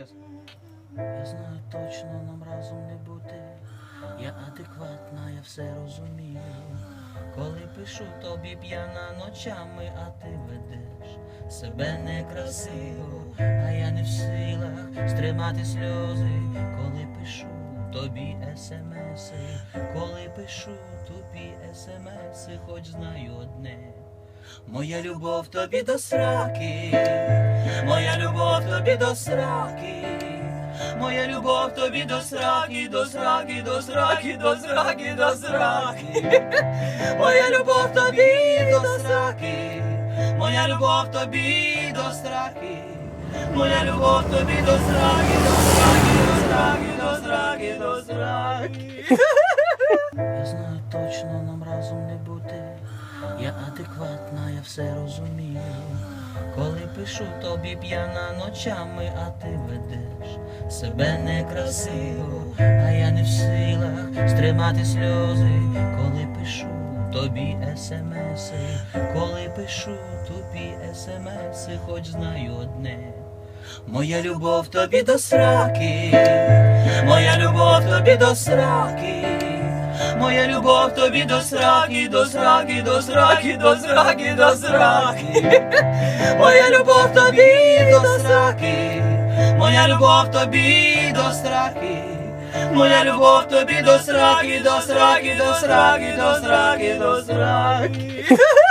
Щас. Я знаю точно нам разом не бути. Я адекватна, я все розумію. Коли пишу тобі п'яна ночами, а ти ведеш себе некрасиво, а я не в силах стримати сльози, коли пишу тобі смси, коли пишу тобі смси, хоч знаю одне. Моя любов тобі до сраки, тобі до сраки, моя любов тобі до сраки, до сраки, до сраки, до сраки, до сраки. Моя любов тобі до сраки, моя любов тобі до сраки, моя любов тобі до сраки, до сраки, до сраки, до сраки, до сраки. Я знаю точно нам разом не бути. Я адекватна, я все розумію. Коли пишу тобі п'яна ночами, а ти ведеш себе некрасиво, а я не в силах стримати сльози, коли пишу тобі смси, коли пишу тобі смси, хоч знаю одне. Моя любов тобі до сраки, моя любов тобі до сраки. Моя любов тобі до сраки, до сраки, до сраки, до сраки, до сраки. Моя любов тобі до сраки, моя любов тобі до сраки. Моя любов тобі до сраки, до сраки, до сраки, до сраки, до сраки.